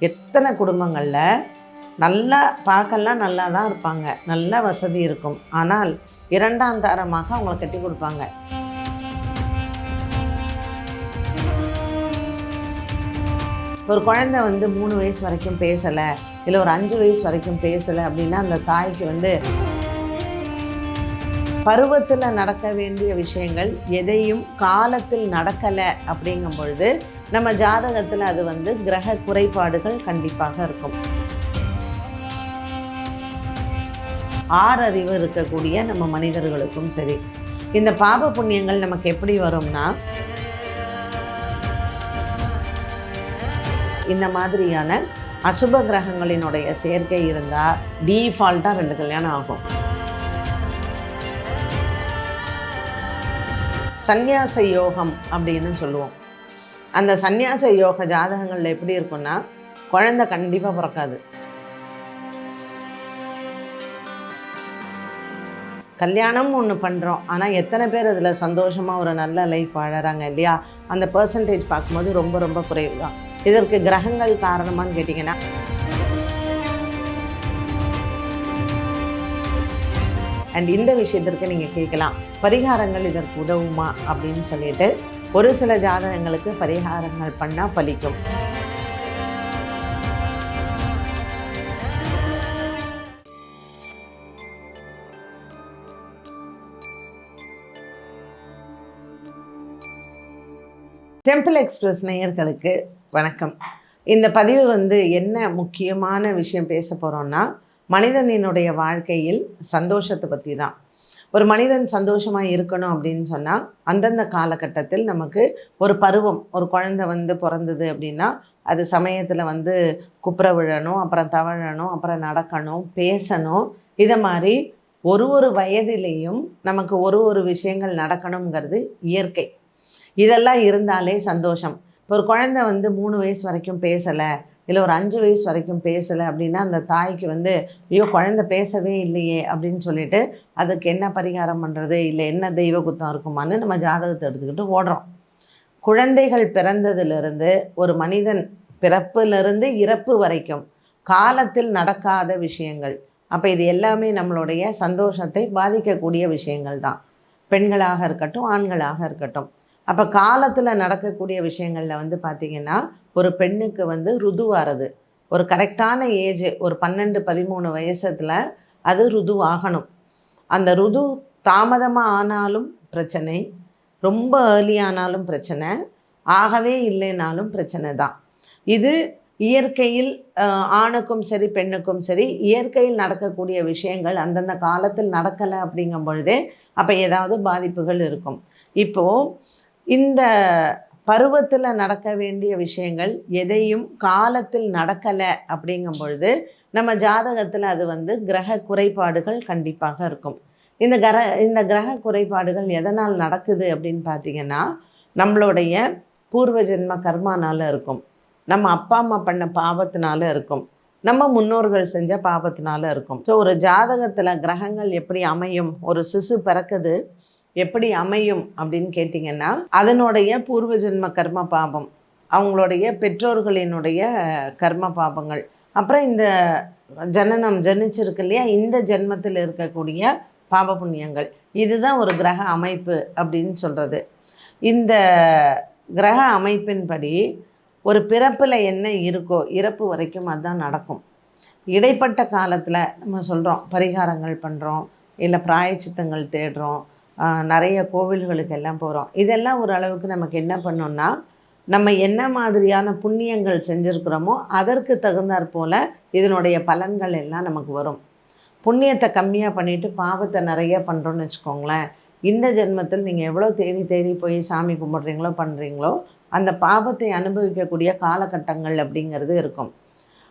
எத்தனை குடும்பங்களில் நல்லா பார்க்கலாம் நல்லா தான் இருப்பாங்க. நல்ல வசதி இருக்கும். ஆனால் இரண்டாம் தாரமாக அவங்கள கட்டி கொடுப்பாங்க. ஒரு குழந்தை வந்து மூணு வயசு வரைக்கும் பேசலை இல்லை ஒரு அஞ்சு வயசு வரைக்கும் பேசலை அப்படின்னா அந்த தாய்க்கு வந்து பருவத்தில் நடக்க வேண்டிய விஷயங்கள் எதையும் காலத்தில் நடக்கலை அப்படிங்கும் பொழுது நம்ம ஜாதகத்தில் அது வந்து கிரக குறைபாடுகள் கண்டிப்பாக இருக்கும். ஆறறிவு இருக்கக்கூடிய நம்ம மனிதர்களுக்கும் சரி. இந்த பாப புண்ணியங்கள் நமக்கு எப்படி வரும்னா இந்த மாதிரியான அசுப கிரகங்களினுடைய சேர்க்கை இருந்தால் டீஃபால்ட்டாக ரெண்டு கல்யாணம் ஆகும். சந்நியாச யோகம் அப்படின்னு சொல்லுவோம். அந்த சந்நியாச யோக ஜாதகங்களில் எப்படி இருக்கும்னா குழந்தை கண்டிப்பாக பிறக்காது. கல்யாணம் ஒன்று பண்ணுறோம் ஆனால் எத்தனை பேர் அதில் சந்தோஷமாக ஒரு நல்ல லைஃப் வாழறாங்க இல்லையா? அந்த பர்சன்டேஜ் பார்க்கும்போது ரொம்ப ரொம்ப குறைவு தான் இதற்கு கிரகங்கள் காரணமான்னு கேட்டிங்கன்னா அண்ட் இந்த விஷயத்திற்கு நீங்கள் கேட்கலாம் பரிகாரங்கள் இதற்கு உதவுமா அப்படின்னு சொல்லிட்டு ஒரு சில ஜாதகங்களுக்கு பரிகாரங்கள் பண்ணால் பலிக்கும். டெம்பிள் எக்ஸ்பிரஸ் நேயர்களுக்கு வணக்கம். இந்த பதிவு வந்து என்ன முக்கியமான விஷயம் பேச போகிறோன்னா மனிதனினுடைய வாழ்க்கையில் சந்தோஷத்தை பற்றி தான் ஒரு மனிதன் சந்தோஷமாக இருக்கணும் அப்படின்னு சொன்னால் அந்தந்த காலகட்டத்தில் நமக்கு ஒரு பருவம் ஒரு குழந்தை வந்து பிறந்தது அப்படின்னா அது சமயத்தில் வந்து குப்புற விழணும் அப்புறம் தவழணும் அப்புறம் நடக்கணும் பேசணும் இதை மாதிரி ஒரு ஒரு வயதிலேயும் நமக்கு ஒரு ஒரு விஷயங்கள் நடக்கணுங்கிறது இயற்கை. இதெல்லாம் இருந்தாலே சந்தோஷம். இப்போ ஒரு குழந்தை வந்து மூணு வயசு வரைக்கும் பேசலை இல்லை ஒரு அஞ்சு வயசு வரைக்கும் பேசலை அப்படின்னா அந்த தாய்க்கு வந்து ஐயோ குழந்தை பேசவே இல்லையே அப்படின்னு சொல்லிட்டு அதுக்கு என்ன பரிகாரம் பண்ணுறது இல்லை என்ன தெய்வ குத்தம் இருக்குமான்னு நம்ம ஜாதகத்தை எடுத்துக்கிட்டு ஓடுறோம். குழந்தைகள் பிறந்ததிலிருந்து ஒரு மனிதன் பிறப்பிலிருந்து இறப்பு வரைக்கும் காலத்தில் நடக்காத விஷயங்கள். அப்போ இது எல்லாமே நம்மளுடைய சந்தோஷத்தை பாதிக்கக்கூடிய விஷயங்கள் தான். பெண்களாக இருக்கட்டும் ஆண்களாக இருக்கட்டும். அப்போ காலத்தில் நடக்கக்கூடிய விஷயங்களில் வந்து பார்த்திங்கன்னா ஒரு பெண்ணுக்கு வந்து ருதுவாகிறது ஒரு கரெக்டான ஏஜ் ஒரு பன்னெண்டு பதிமூணு வயசத்தில் அது ருதுவாகணும் அந்த ருது தாமதமாக ஆனாலும் பிரச்சனை ரொம்ப ஏர்லி ஆனாலும் பிரச்சனை ஆகவே இல்லைனாலும் பிரச்சனை தான். இது இயற்கையில் ஆணுக்கும் சரி பெண்ணுக்கும் சரி இயற்கையில் நடக்கக்கூடிய விஷயங்கள் அந்தந்த காலத்தில் நடக்கலை அப்படிங்கும் பொழுதே அப்போ ஏதாவது பாதிப்புகள் இருக்கும். இப்போது இந்த பருவத்தில் நடக்க வேண்டிய விஷயங்கள் எதையும் காலத்தில் நடக்கலை அப்படிங்கும் பொழுது நம்ம ஜாதகத்தில் அது வந்து கிரக குறைபாடுகள் கண்டிப்பாக இருக்கும். இந்த கிர இந்த கிரக குறைபாடுகள் எதனால் நடக்குது அப்படின்னு பார்த்தீங்கன்னா நம்மளுடைய பூர்வ ஜென்ம கர்மானால இருக்கும். நம்ம அப்பா அம்மா பண்ண பாவத்தினால இருக்கும். நம்ம முன்னோர்கள் செஞ்ச பாவத்தினால இருக்கும். ஸோ ஒரு ஜாதகத்தில் கிரகங்கள் எப்படி அமையும்? ஒரு சிசு பிறக்குது. எப்படி அமையும் அப்படின்னு கேட்டிங்கன்னா அதனுடைய பூர்வ ஜென்ம கர்ம பாபம் அவங்களுடைய பெற்றோர்களினுடைய கர்ம பாபங்கள். அப்புறம் இந்த ஜனனம் ஜனிச்சிருக்கு இல்லையா? இந்த ஜென்மத்தில் இருக்கக்கூடிய பாப புண்ணியங்கள். இதுதான் ஒரு கிரக அமைப்பு அப்படின்னு சொல்கிறது இந்த கிரக அமைப்பின்படி ஒரு பிறப்பில் என்ன இருக்கோ இறப்பு வரைக்கும் அதுதான் நடக்கும். இடைப்பட்ட காலத்தில் நம்ம சொல்கிறோம் பரிகாரங்கள் பண்ணுறோம் இல்லை பிராயச்சித்தங்கள் தேடுறோம் நிறைய கோவில்களுக்கு எல்லாம் போகிறோம் இதெல்லாம் ஓரளவுக்கு நமக்கு என்ன பண்ணோம்னா நம்ம என்ன மாதிரியான புண்ணியங்கள் செஞ்சுருக்கிறோமோ அதற்கு தகுந்தாற் போல் இதனுடைய பலன்கள் எல்லாம் நமக்கு வரும். புண்ணியத்தை கம்மியாக பண்ணிவிட்டு பாவத்தை நிறைய பண்ணுறோன்னு வச்சுக்கோங்களேன். இந்த ஜென்மத்தில் நீங்கள் எவ்வளோ தேடி தேடி போய் சாமி கும்பிட்றீங்களோ பண்ணுறீங்களோ அந்த பாவத்தை அனுபவிக்கக்கூடிய காலகட்டங்கள் அப்படிங்கிறது இருக்கும்.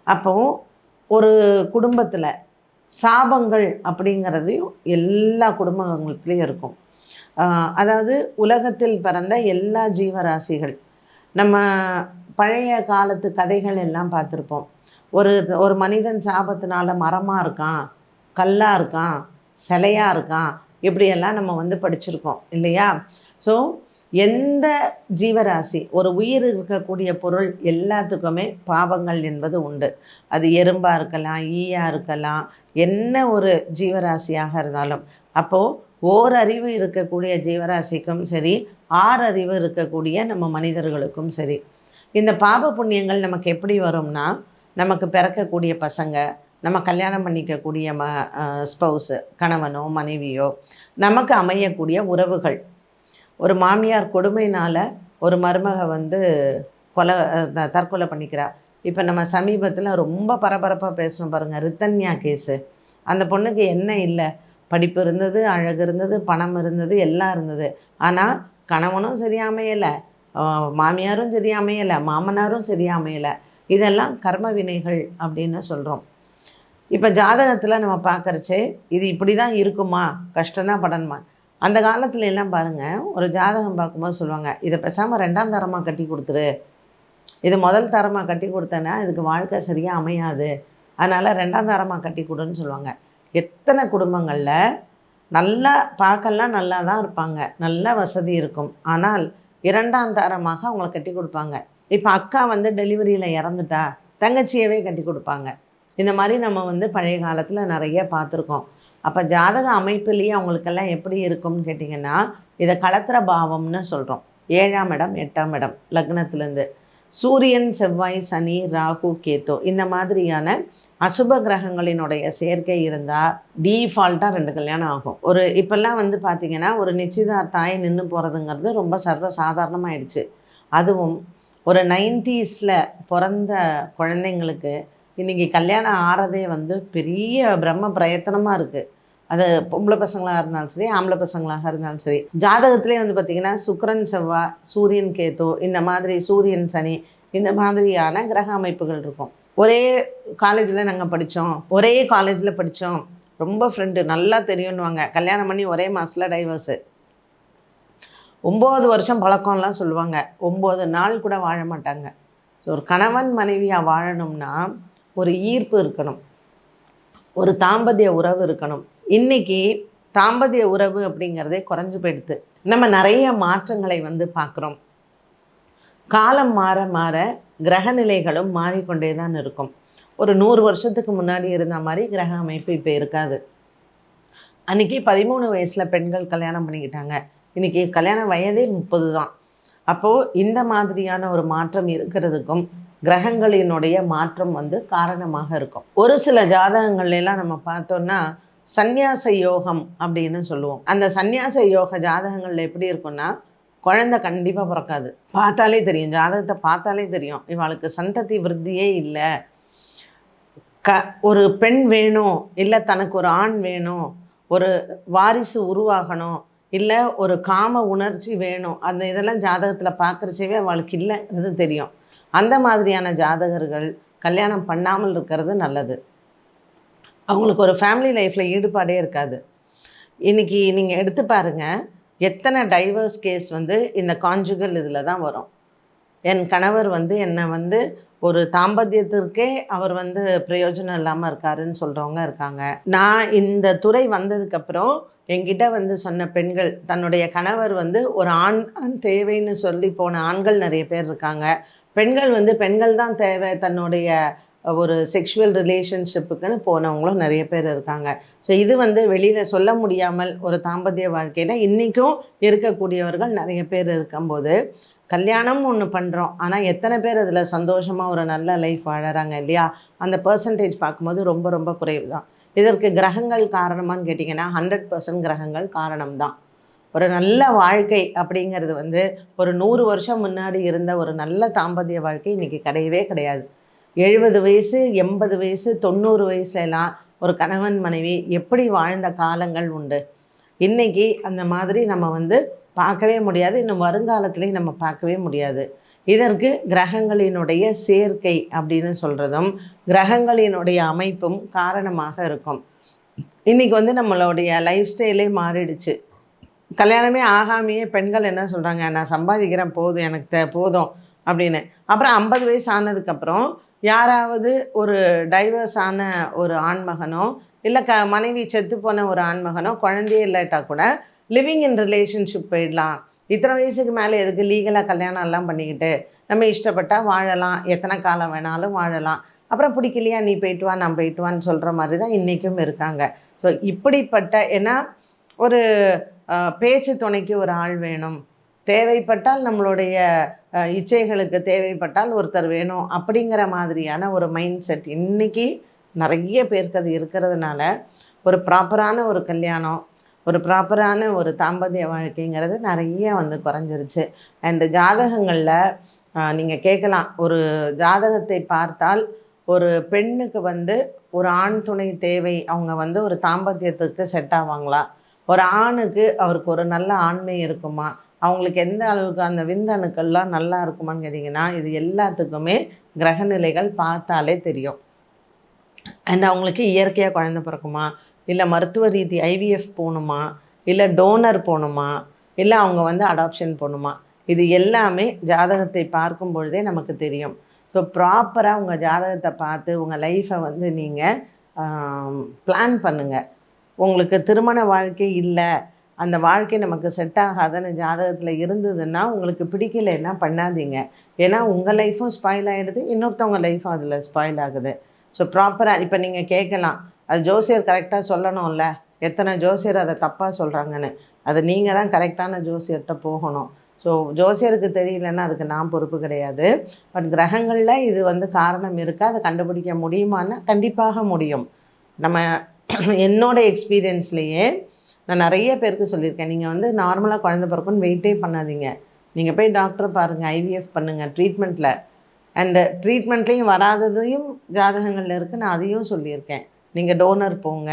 அப்போது ஒரு குடும்பத்தில் சாபங்கள் அப்படிங்கிறதையும் எல்லா குடும்பங்கள்லேயும் இருக்கும். அதாவது உலகத்தில் பிறந்த எல்லா ஜீவராசிகள் நம்ம பழைய காலத்து கதைகள் எல்லாம் பார்த்துருப்போம். ஒரு ஒரு மனிதன் சாபத்தினால மரமாக இருக்கான் கல்லாக இருக்கான் சிலையாக இருக்கான் இப்படியெல்லாம் நம்ம வந்து படிச்சிருக்கோம் இல்லையா? ஸோ எந்த ஜீவராசி ஒரு உயிர் இருக்கக்கூடிய பொருள் எல்லாத்துக்குமே பாவங்கள் என்பது உண்டு. அது எறும்பாக இருக்கலாம் ஈயாக இருக்கலாம் என்ன ஒரு ஜீவராசியாக இருந்தாலும் அப்போது ஓரறிவு இருக்கக்கூடிய ஜீவராசிக்கும் சரி ஆறறிவு இருக்கக்கூடிய நம்ம மனிதர்களுக்கும் சரி இந்த பாப புண்ணியங்கள் நமக்கு எப்படி வரும்னா நமக்கு பிறக்கக்கூடிய பசங்க நம்ம கல்யாணம் பண்ணிக்கக்கூடிய ம ஸ்பௌஸு கணவனோ மனைவியோ நமக்கு அமையக்கூடிய உறவுகள். ஒரு மாமியார் கொடுமைனால் ஒரு மருமக வந்து கொலை தற்கொலை பண்ணிக்கிறார் இப்போ நம்ம சமீபத்தில் ரொம்ப பரபரப்பாக பேசணும் பாருங்கள் ரித்தன்யா கேஸு. அந்த பொண்ணுக்கு என்ன இல்லை? படிப்பு இருந்தது அழகு இருந்தது பணம் இருந்தது எல்லாம் இருந்தது. ஆனால் கணவனும் சரியாமையலை மாமியாரும் சரியா அமையலை மாமனாரும் சரியாமையலை. இதெல்லாம் கர்ம வினைகள் அப்படின்னு சொல்கிறோம் இப்போ ஜாதகத்தில் நம்ம பார்க்கறச்சே இது இப்படி தான் இருக்குமா? கஷ்டம்தான் படணுமா? அந்த காலத்துல எல்லாம் பாருங்கள் ஒரு ஜாதகம் பார்க்கும்போது சொல்லுவாங்க இதை பேசாமல் ரெண்டாம் தரமாக கட்டி கொடுத்துரு. இது முதல் தரமாக கட்டி கொடுத்தேன்னா இதுக்கு வாழ்க்கை சரியாக அமையாது. அதனால் ரெண்டாம் தரமாக கட்டி கொடுன்னு சொல்லுவாங்க. எத்தனை குடும்பங்களில் நல்லா பார்க்கலாம் நல்லா தான் இருப்பாங்க. நல்ல வசதி இருக்கும். ஆனால் இரண்டாம் தரமாக அவங்கள கட்டி கொடுப்பாங்க. இப்போ அக்கா வந்து டெலிவரியில் இறந்துட்டா தங்கச்சியவே கட்டி கொடுப்பாங்க. இந்த மாதிரி நம்ம வந்து பழைய காலத்தில் நிறைய பார்த்துருக்கோம். அப்போ ஜாதக அமைப்புலேயே அவங்களுக்கெல்லாம் எப்படி இருக்கும்னு கேட்டிங்கன்னா இதை களத்திர பாவம்னு சொல்கிறோம் ஏழாம் இடம் எட்டாம் இடம் லக்னத்துலேருந்து. சூரியன் செவ்வாய் சனி ராகு கேத்து இந்த மாதிரியான அசுப கிரகங்களினுடைய சேர்க்கை இருந்தால் டீஃபால்ட்டாக ரெண்டு கல்யாணம் ஆகும். ஒரு இப்போல்லாம் வந்து பார்த்திங்கன்னா ஒரு நிச்சயதார்த்தாய் நின்று போகிறதுங்கிறது ரொம்ப சர்வ சாதாரணமாயிடுச்சு அதுவும் ஒரு நைன்டிஸில் பிறந்த குழந்தைங்களுக்கு இன்றைக்கி கல்யாணம் ஆறதே வந்து பெரிய பிரம்ம பிரயத்தனமாக இருக்குது அது பொம்பளை பசங்களாக இருந்தாலும் சரி ஆம்பளை பசங்களாக இருந்தாலும் சரி. ஜாதகத்திலே வந்து பார்த்திங்கன்னா சுக்கரன் செவ்வாய் சூரியன் கேத்து இந்த மாதிரி சூரியன் சனி இந்த மாதிரியான கிரக அமைப்புகள் இருக்கும். ஒரே காலேஜில் நாங்கள் படித்தோம் ஒரே காலேஜில் படித்தோம் ரொம்ப ஃப்ரெண்டு நல்லா தெரியும்னுவாங்க. கல்யாணம் பண்ணி ஒரே மாதத்தில் டைவர்ஸு ஒம்பது வருஷம் பழக்கம்லாம் சொல்லுவாங்க. ஒம்பது நாள் கூட வாழ மாட்டாங்க. ஸோ ஒரு கணவன் மனைவியாக வாழணும்னா ஒரு ஈர்ப்பு இருக்கணும். ஒரு தாம்பத்திய உறவு இருக்கணும். இன்னைக்கு தாம்பத்திய உறவு அப்படிங்கிறதே குறைஞ்சு போயிடுது. நம்ம நிறைய மாற்றங்களை வந்து பார்க்குறோம். காலம் மாற மாற கிரகநிலைகளும் மாறிக்கொண்டே தான் இருக்கும். ஒரு நூறு வருஷத்துக்கு முன்னாடி இருந்த மாதிரி கிரக அமைப்பு இப்போ இருக்காது. அன்றைக்கி பதிமூணு வயசில் பெண்கள் கல்யாணம் பண்ணிக்கிட்டாங்க. இன்றைக்கி கல்யாண வயதே முப்பது தான். அப்போது இந்த மாதிரியான ஒரு மாற்றம் இருக்கிறதுக்கும் கிரகங்களினுடைய மாற்றம் வந்து காரணமாக இருக்கும். ஒரு சில ஜாதகங்கள்லாம் நம்ம பார்த்தோன்னா சந்நியாச யோகம் அப்படின்னு சொல்லுவோம். அந்த சந்நியாச யோக ஜாதகங்களில் எப்படி இருக்கும்னா குழந்தை கண்டிப்பாக பிறக்காது. பார்த்தாலே தெரியும். ஜாதகத்தை பார்த்தாலே தெரியும். இவளுக்கு சந்ததி விருத்தியே இல்லை. க ஒரு பெண் வேணும் இல்லை தனக்கு ஒரு ஆண் வேணும் ஒரு வாரிசு உருவாகணும் இல்லை ஒரு காம உணர்ச்சி வேணும் அந்த இதெல்லாம் ஜாதகத்தில் பார்க்குறச்சவே அவளுக்கு இல்லைன்றது தெரியும். அந்த மாதிரியான ஜாதகர்கள் கல்யாணம் பண்ணாமல் இருக்கிறது நல்லது. அவங்களுக்கு ஒரு ஃபேமிலி லைஃப்பில் ஈடுபாடே இருக்காது. இன்றைக்கி நீங்கள் எடுத்து பாருங்கள் எத்தனை டைவர்ஸ் கேஸ் வந்து இந்த கான்ஜுகல் இதில் தான் வரும். என் கணவர் வந்து என்னை வந்து ஒரு தாம்பத்தியத்திற்கே அவர் வந்து பிரயோஜனம் இல்லாமல் இருக்காருன்னு சொல்கிறவங்க இருக்காங்க. நான் இந்த துறை வந்ததுக்கப்புறம் என்கிட்ட வந்து சொன்ன பெண்கள் தன்னுடைய கணவர் வந்து ஒரு ஆண் தேவைன்னு சொல்லி போன ஆண்கள் நிறைய பேர் இருக்காங்க. பெண்கள் வந்து பெண்கள் தான் தேவை தன்னுடைய ஒரு செக்ஷுவல் ரிலேஷன்ஷிப்புக்குன்னு போனவங்களும் நிறைய பேர் இருக்காங்க. ஸோ இது வந்து வெளியில் சொல்ல முடியாமல் ஒரு தாம்பத்திய வாழ்க்கையில் இன்றைக்கும் இருக்கக்கூடியவர்கள் நிறைய பேர் இருக்கும்போது கல்யாணம் ஒன்று பண்ணுறோம் ஆனால் எத்தனை பேர் அதில் சந்தோஷமாக ஒரு நல்ல லைஃப் வாழறாங்க இல்லையா? அந்த பர்சன்டேஜ் பார்க்கும்போது ரொம்ப ரொம்ப குறைவு தான் இதற்கு கிரகங்கள் காரணமான்னு கேட்டிங்கன்னா ஹண்ட்ரட் பர்சன்ட் கிரகங்கள் காரணம்தான். ஒரு நல்ல வாழ்க்கை அப்படிங்கிறது வந்து ஒரு நூறு வருஷம் முன்னாடி இருந்த ஒரு நல்ல தாம்பத்திய வாழ்க்கை இன்றைக்கி கிடையவே கிடையாது. எழுபது வயசு எண்பது வயசு தொண்ணூறு வயசுலலாம் ஒரு கணவன் மனைவி எப்படி வாழ்ந்த காலங்கள் உண்டு? இன்றைக்கி அந்த மாதிரி நம்ம வந்து பார்க்கவே முடியாது. இன்னும் வருங்காலத்துலேயும் நம்ம பார்க்கவே முடியாது. இதற்கு கிரகங்களினுடைய சேர்க்கை அப்படின்னு சொல்கிறதும் கிரகங்களினுடைய அமைப்பும் காரணமாக இருக்கும். இன்றைக்கி வந்து நம்மளுடைய லைஃப் ஸ்டைலே மாறிடுச்சு. கல்யாணமே ஆகாமையே பெண்கள் என்ன சொல்கிறாங்க நான் சம்பாதிக்கிறேன் போதும் எனக்கு தே போதும் அப்படின்னு. அப்புறம் ஐம்பது வயசு ஆனதுக்கப்புறம் யாராவது ஒரு டைவர்ஸ் ஆன ஒரு ஆண்மகனோ இல்லை க மனைவி செத்து போன ஒரு ஆண்மகனோ குழந்தையே இல்லாட்டா கூட லிவிங் இன் ரிலேஷன்ஷிப் போயிடலாம். இத்தனை வயசுக்கு மேலே எதுக்கு லீகலாக கல்யாணம் எல்லாம் பண்ணிக்கிட்டு நம்ம இஷ்டப்பட்டால் வாழலாம். எத்தனை காலம் வேணாலும் வாழலாம். அப்புறம் பிடிக்கலையா நீ போயிட்டு வா நான் போயிட்டு வான்னு சொல்கிற மாதிரி தான் இன்றைக்கும் இருக்காங்க. ஸோ இப்படிப்பட்ட ஏன்னா ஒரு பேச்சு துணைக்கு ஒரு ஆள் வேணும். தேவைப்பட்டால் நம்மளுடைய இச்சைகளுக்கு தேவைப்பட்டால் ஒருத்தர் வேணும் அப்படிங்கிற மாதிரியான ஒரு மைண்ட் செட் இன்றைக்கி நிறைய பேருக்கு அது இருக்கிறதுனால ஒரு ப்ராப்பரான ஒரு கல்யாணம் ஒரு ப்ராப்பரான ஒரு தாம்பத்திய வாழ்க்கைங்கிறது நிறைய வந்து குறைஞ்சிருச்சு. அண்ட் ஜாதகங்களில் நீங்கள் கேட்கலாம். ஒரு ஜாதகத்தை பார்த்தால் ஒரு பெண்ணுக்கு வந்து ஒரு ஆண் துணை தேவை. அவங்க வந்து ஒரு தாம்பத்தியத்துக்கு செட் ஆவாங்களா? ஒரு ஆணுக்கு அவருக்கு ஒரு நல்ல ஆண்மை இருக்குமா? அவங்களுக்கு எந்த அளவுக்கு அந்த விந்தணுக்கள்லாம் நல்லா இருக்குமான்னு கேட்டிங்கன்னா இது எல்லாத்துக்குமே கிரகநிலைகள் பார்த்தாலே தெரியும். அண்ட் அவங்களுக்கு இயற்கையாக குழந்தை பிறக்குமா? இல்லை மருத்துவ ரீதி ஐவிஎஃப் போகணுமா? இல்லை டோனர் போகணுமா? இல்லை அவங்க வந்து அடாப்ஷன் போகணுமா? இது எல்லாமே ஜாதகத்தை பார்க்கும் பொழுதே நமக்கு தெரியும். ஸோ ப்ராப்பராக உங்கள் ஜாதகத்தை பார்த்து உங்கள் லைஃப்பை வந்து நீங்கள் பிளான் பண்ணுங்கள் உங்களுக்கு திருமண வாழ்க்கை இல்லை அந்த வாழ்க்கை நமக்கு செட் ஆகாதுன்னு ஜாதகத்தில் இருந்ததுன்னா உங்களுக்கு பிடிக்கலைன்னா பண்ணாதீங்க. ஏன்னா உங்கள் லைஃப்பும் ஸ்பாயில் ஆகிடுது இன்னொருத்தவங்க லைஃப்பும் அதில் ஸ்பாயில் ஆகுது. ஸோ ப்ராப்பராக இப்போ நீங்கள் கேட்கலாம் அது ஜோசியர் கரெக்டாக சொல்லணும்ல. எத்தனை ஜோசியர் அதை தப்பாக சொல்கிறாங்கன்னு அது நீங்கள் தான் கரெக்டான ஜோசியர்கிட்ட போகணும். ஸோ ஜோசியருக்கு தெரியலன்னா அதுக்கு நான் பொறுப்பு கிடையாது. பட் கிரகங்களில் இது வந்து காரணம் இருக்கா? அதை கண்டுபிடிக்க முடியுமான்னா கண்டிப்பாக முடியும். நம்ம என்னோடய எக்ஸ்பீரியன்ஸ்லேயே நான் நிறைய பேருக்கு சொல்லியிருக்கேன். நீங்கள் வந்து நார்மலாக குழந்தை பிறக்குன்னு வெயிட்டே பண்ணாதீங்க. நீங்கள் போய் டாக்டரை பாருங்கள் ஐவிஎஃப் பண்ணுங்கள் ட்ரீட்மெண்ட்டில் அண்டு ட்ரீட்மெண்ட்லேயும் வராததையும் ஜாதகங்களில் இருக்குது நான் அதையும் சொல்லியிருக்கேன். நீங்கள் டோனர் போங்க.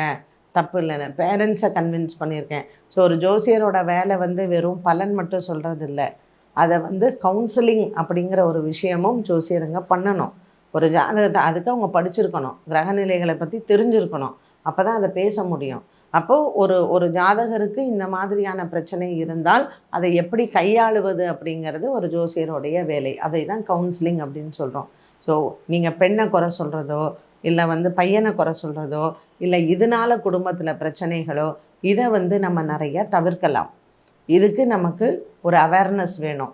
தப்பு இல்லைன்னு பேரண்ட்ஸை கன்வின்ஸ் பண்ணியிருக்கேன். ஸோ ஒரு ஜோசியரோட வேலை வந்து வெறும் பலன் மட்டும் சொல்கிறது இல்லை அதை வந்து கவுன்சிலிங் அப்படிங்கிற ஒரு விஷயமும் ஜோசியருங்க பண்ணணும். ஒரு ஜாதகத்தை அதுக்கு அவங்க படிச்சிருக்கணும். கிரகநிலைகளை பற்றி தெரிஞ்சிருக்கணும். அப்போ தான் அதை பேச முடியும். அப்போது ஒரு ஒரு ஜாதகருக்கு இந்த மாதிரியான பிரச்சனை இருந்தால் அதை எப்படி கையாளுவது அப்படிங்கிறது ஒரு ஜோசியருடைய வேலை. அதை தான் கவுன்சிலிங் அப்படின்னு சொல்கிறோம் ஸோ நீங்கள் பெண்ணை குறை சொல்கிறதோ இல்லை வந்து பையனை குறை சொல்கிறதோ இல்லை இதனால் குடும்பத்தில் பிரச்சனைகளோ இதை வந்து நம்ம நிறைய தவிர்க்கலாம். இதுக்கு நமக்கு ஒரு அவேர்னஸ் வேணும்.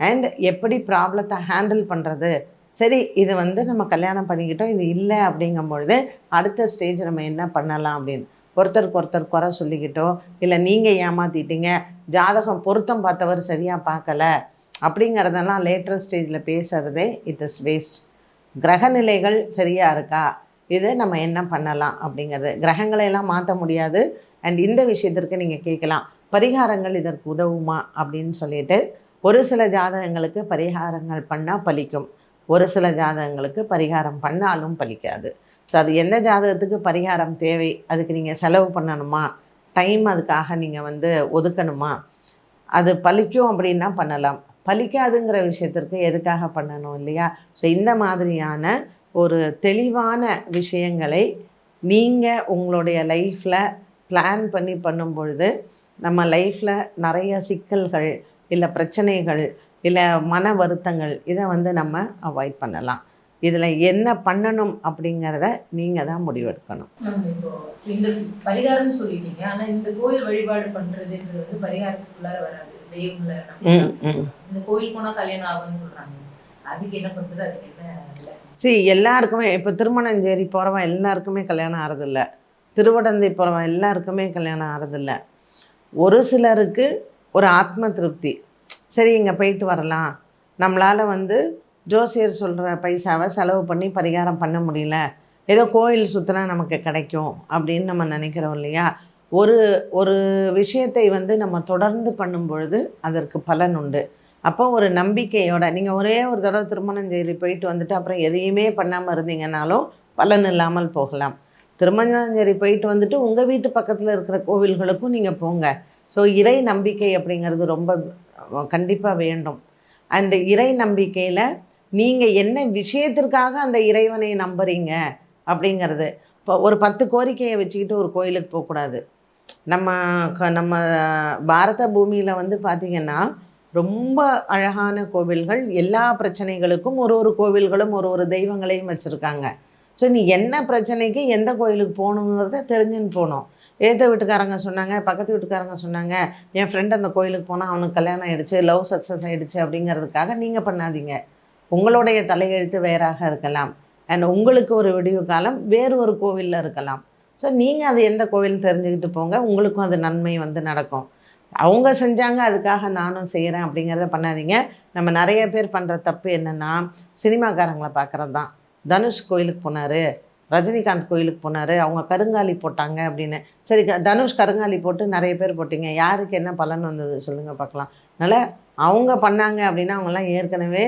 அண்ட் எப்படி ப்ராப்ளத்தை ஹேண்டில் பண்ணுறது சரி இது வந்து நம்ம கல்யாணம் பண்ணிக்கிட்டோம் இது இல்லை அப்படிங்கும் பொழுது அடுத்த ஸ்டேஜ் நம்ம என்ன பண்ணலாம் அப்படின்னு? ஒருத்தருக்கு ஒருத்தர் குறை சொல்லிக்கிட்டோ இல்லை நீங்கள் ஏமாற்றிட்டீங்க ஜாதகம் பொருத்தம் பார்த்தவர் சரியாக பார்க்கல அப்படிங்கிறதெல்லாம் லேட்டர் ஸ்டேஜில் பேசுகிறதே இட் இஸ் வேஸ்ட் கிரகநிலைகள் சரியாக இருக்கா? இது நம்ம என்ன பண்ணலாம் அப்படிங்கிறது. கிரகங்களை எல்லாம் மாற்ற முடியாது. அண்ட் இந்த விஷயத்திற்கு நீங்கள் கேட்கலாம் பரிகாரங்கள் இதற்கு உதவுமா அப்படின்னு சொல்லிட்டு ஒரு சில ஜாதகங்களுக்கு பரிகாரங்கள் பண்ணால் பலிக்கும். ஒரு சில ஜாதகங்களுக்கு பரிகாரம் பண்ணாலும் பலிக்காது. ஸோ அது எந்த ஜாதகத்துக்கு பரிகாரம் தேவை? அதுக்கு நீங்கள் செலவு பண்ணணுமா? டைம் அதுக்காக நீங்கள் வந்து ஒதுக்கணுமா? அது பலிக்கும் அப்படின்னா பண்ணலாம். பலிக்காதுங்கிற விஷயத்திற்கு எதுக்காக பண்ணணும் இல்லையா? ஸோ இந்த மாதிரியான ஒரு தெளிவான விஷயங்களை நீங்கள் உங்களுடைய லைஃப்பில் பிளான் பண்ணி பண்ணும் பொழுது நம்ம லைஃப்பில் நிறைய சிக்கல்கள் இல்லை பிரச்சனைகள் இல்லை மன வருத்தங்கள் இதை வந்து நம்ம அவாய்ட் பண்ணலாம். இதில் என்ன பண்ணணும் அப்படிங்கிறத நீங்கள் தான் முடிவெடுக்கணும் இந்த பரிகாரம்னு சொல்லிட்டீங்க. ஆனா இந்த கோயில் வழிபாடு பண்றதுன்றது வந்து பரிகாரத்துக்குள்ளார வராது. தெய்வங்களை. இந்த கோயில் போனா கல்யாணம் ஆகும்னு சொல்றாங்க. அதுக்கு என்ன பண்றது? அதுக்கு என்ன சரி எல்லாருக்குமே இப்போ திருமணஞ்சேரி போகிறவன் எல்லாருக்குமே கல்யாணம் ஆகிறதில்ல திருவடந்தை போகிறவன் எல்லாருக்குமே கல்யாணம் ஆகிறதில்ல ஒரு சிலருக்கு ஒரு ஆத்ம திருப்தி. சரி இங்கே போயிட்டு வரலாம். நம்மளால் வந்து ஜோசியர் சொல்கிற பைசாவை செலவு பண்ணி பரிகாரம் பண்ண முடியல. ஏதோ கோயில் சுற்றினா நமக்கு கிடைக்கும் அப்படின்னு நம்ம நினைக்கிறோம் இல்லையா? ஒரு ஒரு விஷயத்தை வந்து நம்ம தொடர்ந்து பண்ணும் பொழுது அதற்கு பலன் உண்டு. அப்போ ஒரு நம்பிக்கையோட நீங்கள் ஒரே ஒரு தடவை திருமணம் போயிட்டு வந்துட்டு அப்புறம் எதையுமே பண்ணாமல் இருந்தீங்கனாலும் பலன் இல்லாமல் போகலாம். திருமணஞ்சேரி போயிட்டு வந்துட்டு உங்கள் வீட்டு பக்கத்தில் இருக்கிற கோவில்களுக்கும் நீங்கள் போங்க. ஸோ இறை நம்பிக்கை அப்படிங்கிறது ரொம்ப கண்டிப்பாக வேண்டும். அந்த இறை நம்பிக்கையில் நீங்கள் என்ன விஷயத்திற்காக அந்த இறைவனை நம்புறீங்க? அப்படிங்கிறது. இப்போ ஒரு பத்து கோரிக்கையை வச்சுக்கிட்டு ஒரு கோயிலுக்கு போகக்கூடாது நம்ம க- நம்ம பாரத பூமியில் வந்து பார்த்திங்கன்னா ரொம்ப அழகான கோவில்கள் எல்லா பிரச்சனைகளுக்கும் ஒரு ஒரு கோவில்களும் ஒரு ஒரு தெய்வங்களையும் வச்சுருக்காங்க. ஸோ நீ என்ன பிரச்சனைக்கு எந்த கோயிலுக்கு போகணுங்கிறத தெரிஞ்சுன்னு போகணும். ஏற்ற வீட்டுக்காரங்க சொன்னாங்க பக்கத்து வீட்டுக்காரங்க சொன்னாங்க என் ஃப்ரெண்ட் அந்த கோயிலுக்கு போனால் அவனுக்கு கல்யாணம் ஆயிடுச்சு லவ் சக்ஸஸ் ஆகிடுச்சு அப்படிங்கிறதுக்காக நீங்கள் பண்ணாதீங்க. உங்களுடைய தலையெழுத்து வேறாக இருக்கலாம். அண்ட் உங்களுக்கு ஒரு விடிவு காலம் வேறு ஒரு கோவிலில் இருக்கலாம். ஸோ நீங்கள் அது எந்த கோவில் தெரிஞ்சுக்கிட்டு போங்க உங்களுக்கும் அது நன்மை வந்து நடக்கும். அவங்க செஞ்சாங்க அதுக்காக நானும் செய்கிறேன் அப்படிங்கிறத பண்ணாதீங்க. நம்ம நிறைய பேர் பண்ணுற தப்பு என்னென்னா சினிமாக்காரங்களை பார்க்குறது தான். தனுஷ் கோயிலுக்கு போனார் ரஜினிகாந்த் கோயிலுக்கு போனார் அவங்க கருங்காலி போட்டாங்க அப்படின்னு. சரி தனுஷ் கருங்காலி போட்டு நிறைய பேர் போட்டிங்க யாருக்கு என்ன பலன் வந்தது சொல்லுங்கள் பார்க்கலாம். அதனால் அவங்க பண்ணாங்க அப்படின்னா அவங்கெல்லாம் ஏற்கனவே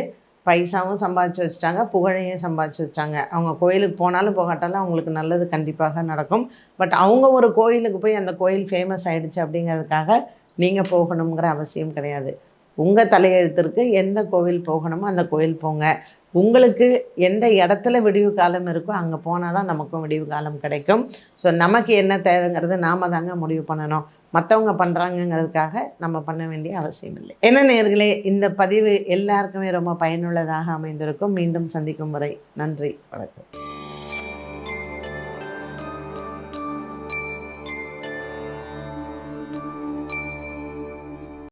பைசாவும் சம்பாதிச்சு வச்சுட்டாங்க புகழையும் சம்பாதிச்சு வச்சாங்க அவங்க கோயிலுக்கு போனாலும் போகாட்டாலும் அவங்களுக்கு நல்லது கண்டிப்பாக நடக்கும். பட் அவங்க ஒரு கோயிலுக்கு போய் அந்த கோயில் ஃபேமஸ் ஆகிடுச்சு அப்படிங்கிறதுக்காக நீங்கள் போகணுங்கிற அவசியம் கிடையாது. உங்கள் தலையெழுத்திற்கு எந்த கோவில் போகணுமோ அந்த கோயில் போங்க. உங்களுக்கு எந்த இடத்துல விடிவு காலம் இருக்கோ அங்கே போனால் தான் நமக்கும் விடிவு காலம் கிடைக்கும். ஸோ நமக்கு என்ன தேவைங்கிறது நாம தாங்க முடிவு பண்ணணும். மற்றவங்க பண்ணுறாங்கங்கிறதுக்காக நம்ம பண்ண வேண்டிய அவசியம் இல்லை. என்ன நேர்களே இந்த பதிவு எல்லாருக்குமே ரொம்ப பயனுள்ளதாக அமைந்திருக்கும். மீண்டும் சந்திக்கும் வரை நன்றி வணக்கம்.